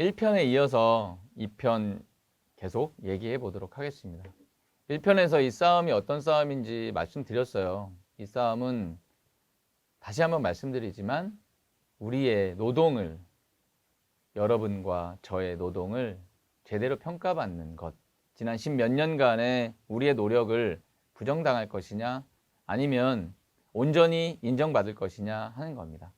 1편에 이어서 2편 계속 얘기해 보도록 하겠습니다. 1편에서 이 싸움이 어떤 싸움인지 말씀드렸어요. 이 싸움은 다시 한번 말씀드리지만 우리의 노동을 여러분과 저의 노동을 제대로 평가받는 것. 지난 십몇 년간의 우리의 노력을 부정당할 것이냐 아니면 온전히 인정받을 것이냐 하는 겁니다.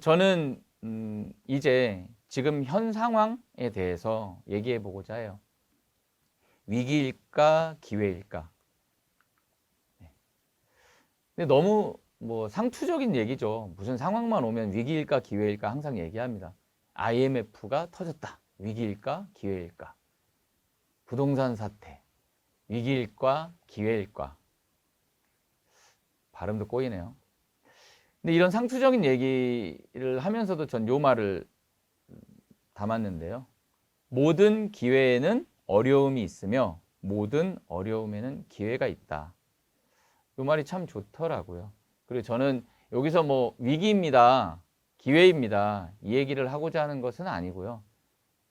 저는 음, 이제 지금 현 상황에 대해서 얘기해 보고자 해요. 위기일까 기회일까? 네. 근데 너무 뭐 상투적인 얘기죠. 무슨 상황만 오면 위기일까 기회일까 항상 얘기합니다. IMF가 터졌다. 위기일까 기회일까? 부동산 사태. 위기일까 기회일까? 발음도 꼬이네요. 근데 이런 상투적인 얘기를 하면서도 전 요 말을 담았는데요. 모든 기회에는 어려움이 있으며 모든 어려움에는 기회가 있다. 요 말이 참 좋더라고요. 그리고 저는 여기서 뭐 위기입니다. 기회입니다. 이 얘기를 하고자 하는 것은 아니고요.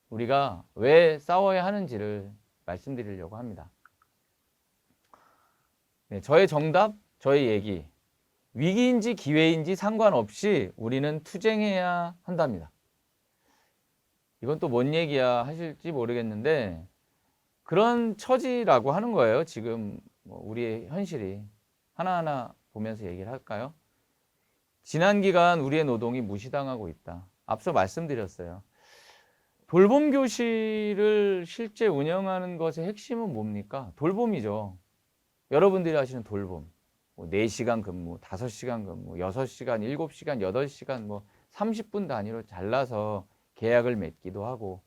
우리가 왜 싸워야 하는지를 말씀드리려고 합니다. 네, 저의 정답, 저의 얘기. 위기인지 기회인지 상관없이 우리는 투쟁해야 한답니다. 이건 또 뭔 얘기야 하실지 모르겠는데 그런 처지라고 하는 거예요. 지금 뭐 우리의 현실이 하나하나 보면서 얘기를 할까요? 지난 기간 우리의 노동이 무시당하고 있다. 앞서 말씀드렸어요. 돌봄 교실을 실제 운영하는 것의 핵심은 뭡니까? 돌봄이죠. 여러분들이 하시는 돌봄. 뭐 4시간 근무, 5시간 근무, 6시간, 7시간, 8시간 뭐 30분 단위로 잘라서 계약을 맺기도 하고.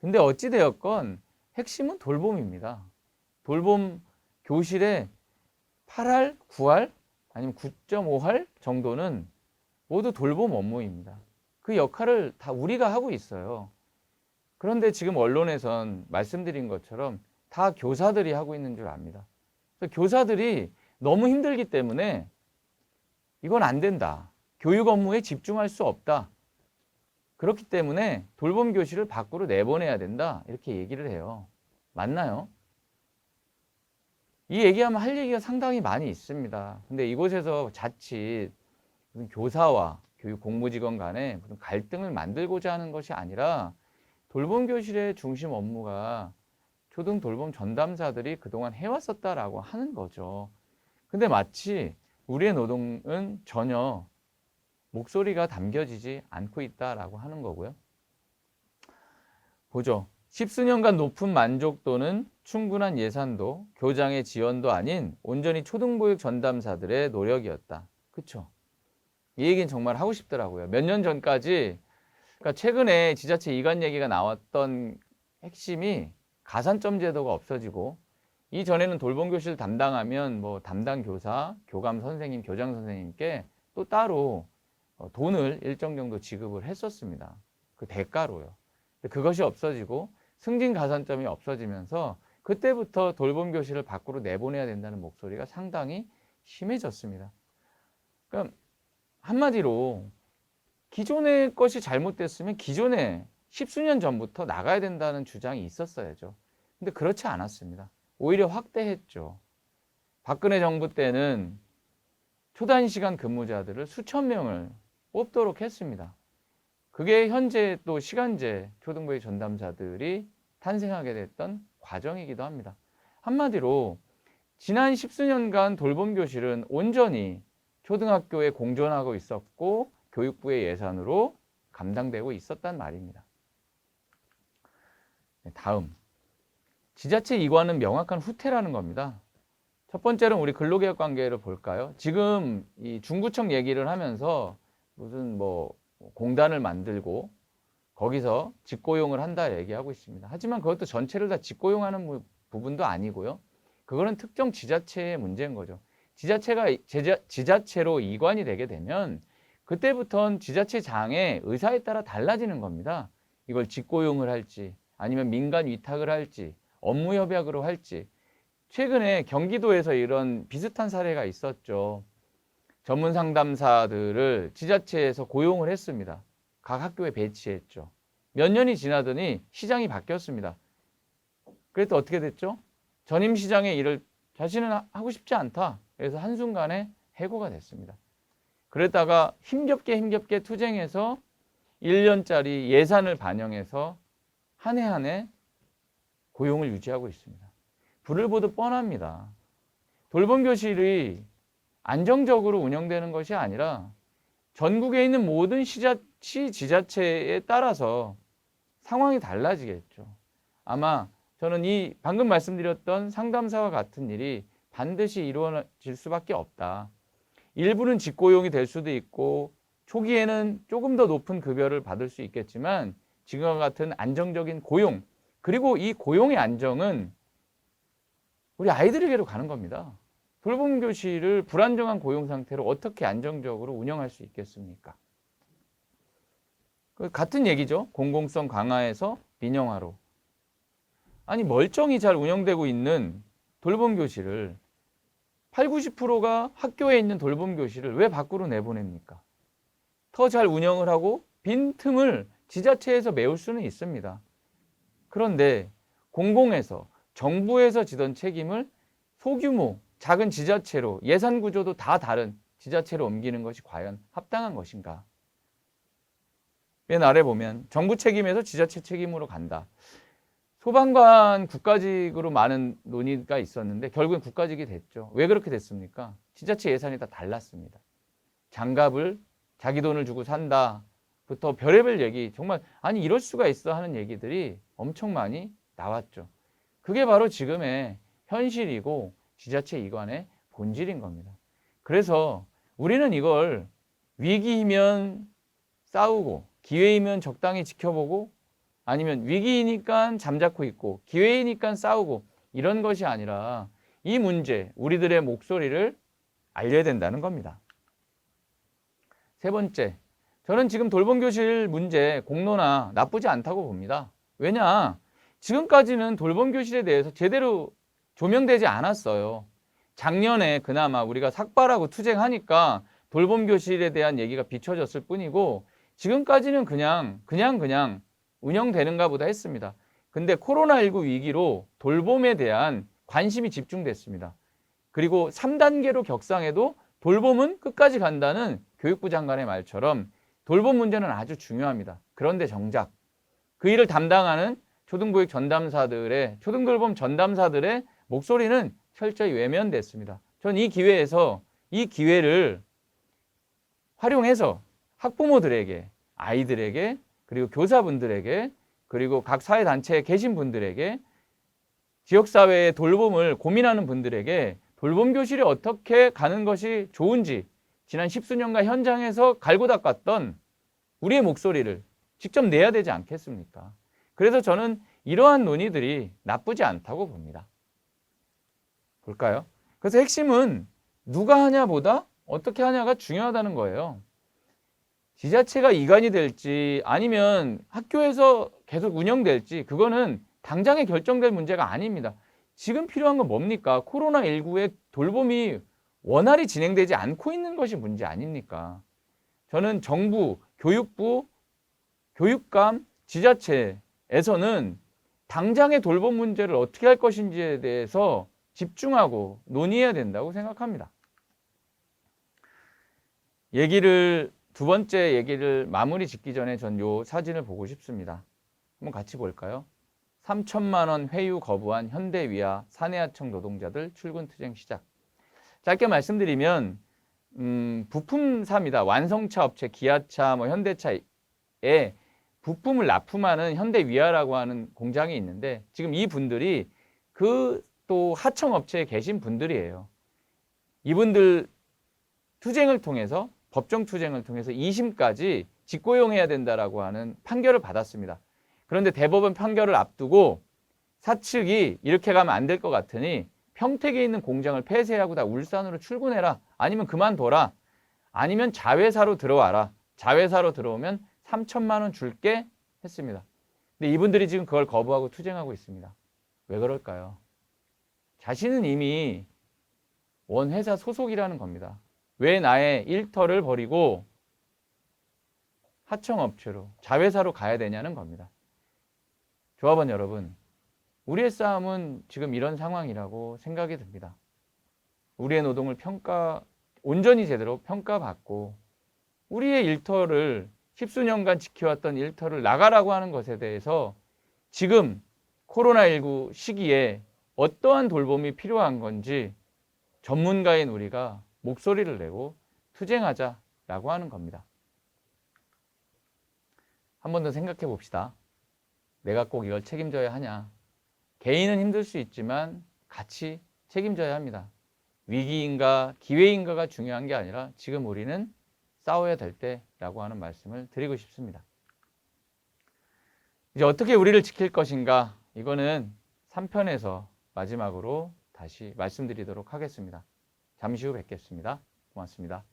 근데 어찌 되었건 핵심은 돌봄입니다. 돌봄 교실에 8할, 9할 아니면 9.5할 정도는 모두 돌봄 업무입니다. 그 역할을 다 우리가 하고 있어요. 그런데 지금 언론에선 말씀드린 것처럼 다 교사들이 하고 있는 줄 압니다. 교사들이 너무 힘들기 때문에 이건 안 된다. 교육 업무에 집중할 수 없다. 그렇기 때문에 돌봄 교실을 밖으로 내보내야 된다. 이렇게 얘기를 해요. 맞나요? 이 얘기하면 할 얘기가 상당히 많이 있습니다. 근데 이곳에서 자칫 무슨 교사와 교육 공무직원 간에 무슨 갈등을 만들고자 하는 것이 아니라 돌봄 교실의 중심 업무가 초등 돌봄 전담사들이 그동안 해왔었다라고 하는 거죠. 근데 마치 우리의 노동은 전혀 목소리가 담겨지지 않고 있다라고 하는 거고요. 보죠. 십수년간 높은 만족도는 충분한 예산도 교장의 지원도 아닌 온전히 초등보육 전담사들의 노력이었다. 그쵸? 이 얘기는 정말 하고 싶더라고요. 몇 년 전까지 그러니까 최근에 지자체 이관 얘기가 나왔던 핵심이 가산점 제도가 없어지고 이전에는 돌봄 교실 담당하면 뭐 담당 교사, 교감 선생님, 교장 선생님께 또 따로 어, 돈을 일정 정도 지급을 했었습니다. 그 대가로요. 그것이 없어지고 승진 가산점이 없어지면서 그때부터 돌봄 교실을 밖으로 내보내야 된다는 목소리가 상당히 심해졌습니다. 그러니까 한마디로 기존의 것이 잘못됐으면 기존에 십수년 전부터 나가야 된다는 주장이 있었어야죠. 근데 그렇지 않았습니다. 오히려 확대했죠. 박근혜 정부 때는 초단 시간 근무자들을 수천 명을 뽑도록 했습니다. 그게 현재 또 시간제 초등부의 전담자들이 탄생하게 됐던 과정이기도 합니다. 한마디로 지난 십수년간 돌봄 교실은 온전히 초등학교에 공존하고 있었고 교육부의 예산으로 감당되고 있었단 말입니다. 네, 다음 지자체 이관은 명확한 후퇴라는 겁니다. 첫 번째는 우리 근로개혁 관계를 볼까요? 지금 이 중구청 얘기를 하면서 무슨 뭐 공단을 만들고 거기서 직고용을 한다 얘기하고 있습니다. 하지만 그것도 전체를 다 직고용하는 부분도 아니고요. 그거는 특정 지자체의 문제인 거죠. 지자체가 지자, 지자체로 이관이 되게 되면 그때부터는 지자체장의 의사에 따라 달라지는 겁니다. 이걸 직고용을 할지 아니면 민간 위탁을 할지 업무 협약으로 할지 최근에 경기도에서 이런 비슷한 사례가 있었죠. 전문 상담사들을 지자체에서 고용을 했습니다. 각 학교에 배치했죠. 몇 년이 지나더니 시장이 바뀌었습니다. 그랬더니 어떻게 됐죠? 전임 시장의 일을 자신은 하- 하고 싶지 않다. 그래서 한순간에 해고가 됐습니다. 그러다가 힘겹게 힘겹게 투쟁해서 1년짜리 예산을 반영해서 한 해 한 해 고용을 유지하고 있습니다. 불을 보듯 뻔합니다. 돌봄 교실이 안정적으로 운영되는 것이 아니라 전국에 있는 모든 시자, 시 지자체에 따라서 상황이 달라지겠죠. 아마 저는 이 방금 말씀드렸던 상담사와 같은 일이 반드시 이루어질 수밖에 없다. 일부는 직고용이 될 수도 있고 초기에는 조금 더 높은 급여를 받을 수 있겠지만 지금과 같은 안정적인 고용 그리고 이 고용의 안정은 우리 아이들에게로 가는 겁니다. 돌봄 교실을 불안정한 고용 상태로 어떻게 안정적으로 운영할 수 있겠습니까? 그 같은 얘기죠. 공공성 강화에서 민영화로. 아니 멀쩡히 잘 운영되고 있는 돌봄 교실을 8, 90%가 학교에 있는 돌봄 교실을 왜 밖으로 내보냅니까? 더 잘 운영을 하고 빈틈을 지자체에서 메울 수는 있습니다. 그런데 공공에서 정부에서 지던 책임을 소규모 작은 지자체로 예산 구조도 다 다른 지자체로 옮기는 것이 과연 합당한 것인가? 맨 아래 보면 정부 책임에서 지자체 책임으로 간다. 소방관 국가직으로 많은 논의가 있었는데 결국엔 국가직이 됐죠. 왜 그렇게 됐습니까? 지자체 예산이 다 달랐습니다. 장갑을 자기 돈을 주고 산다부터 별의별 얘기 정말 아니 이럴 수가 있어 하는 얘기들이 엄청 많이 나왔죠. 그게 바로 지금의 현실이고 지자체 이관의 본질인 겁니다. 그래서 우리는 이걸 위기이면 싸우고 기회이면 적당히 지켜보고 아니면 위기이니까 잠자코 있고 기회이니까 싸우고 이런 것이 아니라 이 문제 우리들의 목소리를 알려야 된다는 겁니다. 세 번째, 저는 지금 돌봄 교실 문제 공론화 나쁘지 않다고 봅니다. 왜냐? 지금까지는 돌봄 교실에 대해서 제대로 조명되지 않았어요. 작년에 그나마 우리가 삭발하고 투쟁하니까 돌봄 교실에 대한 얘기가 비춰졌을 뿐이고 지금까지는 그냥 그냥 그냥 운영되는가 보다 했습니다. 근데 코로나19 위기로 돌봄에 대한 관심이 집중됐습니다. 그리고 3단계로 격상해도 돌봄은 끝까지 간다는 교육부 장관의 말처럼 돌봄 문제는 아주 중요합니다. 그런데 정작 그 일을 담당하는 초등교육 전담사들의 초등돌봄 전담사들의 목소리는 철저히 외면됐습니다. 전 이 기회에서 이 기회를 활용해서 학부모들에게 아이들에게 그리고 교사분들에게 그리고 각 사회단체에 계신 분들에게 지역사회의 돌봄을 고민하는 분들에게 돌봄 교실이 어떻게 가는 것이 좋은지 지난 십수년간 현장에서 갈고 닦았던 우리의 목소리를 직접 내야 되지 않겠습니까? 그래서 저는 이러한 논의들이 나쁘지 않다고 봅니다. 볼까요? 그래서 핵심은 누가 하냐보다 어떻게 하냐가 중요하다는 거예요. 지자체가 이관이 될지 아니면 학교에서 계속 운영될지 그거는 당장에 결정될 문제가 아닙니다. 지금 필요한 건 뭡니까? 코로나19의 돌봄이 원활히 진행되지 않고 있는 것이 문제 아닙니까? 저는 정부, 교육부, 교육감, 지자체에서는 당장의 돌봄 문제를 어떻게 할 것인지에 대해서 집중하고 논의해야 된다고 생각합니다. 얘기를 두 번째 얘기를 마무리 짓기 전에 전 요 사진을 보고 싶습니다. 한번 같이 볼까요? 3천만 원 회유 거부한 현대위아 사내하청 노동자들 출근 투쟁 시작. 짧게 말씀드리면 음, 부품사입니다. 완성차 업체, 기아차, 뭐 현대차에 부품을 납품하는 현대위아라고 하는 공장이 있는데 지금 이 분들이 그 또 하청 업체에 계신 분들이에요. 이분들 투쟁을 통해서 법정 투쟁을 통해서 2심까지 직고용해야 된다라고 하는 판결을 받았습니다. 그런데 대법원 판결을 앞두고 사측이 이렇게 가면 안 될 것 같으니 평택에 있는 공장을 폐쇄하고 다 울산으로 출근해라. 아니면 그만둬라. 아니면 자회사로 들어와라. 자회사로 들어오면 3천만 원 줄게 했습니다. 근데 이분들이 지금 그걸 거부하고 투쟁하고 있습니다. 왜 그럴까요? 자신은 이미 원 회사 소속이라는 겁니다. 왜 나의 일터를 버리고 하청업체로 자회사로 가야 되냐는 겁니다. 조합원 여러분, 우리의 싸움은 지금 이런 상황이라고 생각이 듭니다. 우리의 노동을 평가 온전히 제대로 평가받고 우리의 일터를 십수년간 지켜왔던 일터를 나가라고 하는 것에 대해서 지금 코로나19 시기에 어떠한 돌봄이 필요한 건지 전문가인 우리가 목소리를 내고 투쟁하자라고 하는 겁니다. 한 번 더 생각해 봅시다. 내가 꼭 이걸 책임져야 하냐? 개인은 힘들 수 있지만 같이 책임져야 합니다. 위기인가 기회인가가 중요한 게 아니라 지금 우리는 싸워야 될 때라고 하는 말씀을 드리고 싶습니다. 이제 어떻게 우리를 지킬 것인가? 이거는 3편에서 마지막으로 다시 말씀드리도록 하겠습니다. 잠시 후 뵙겠습니다. 고맙습니다.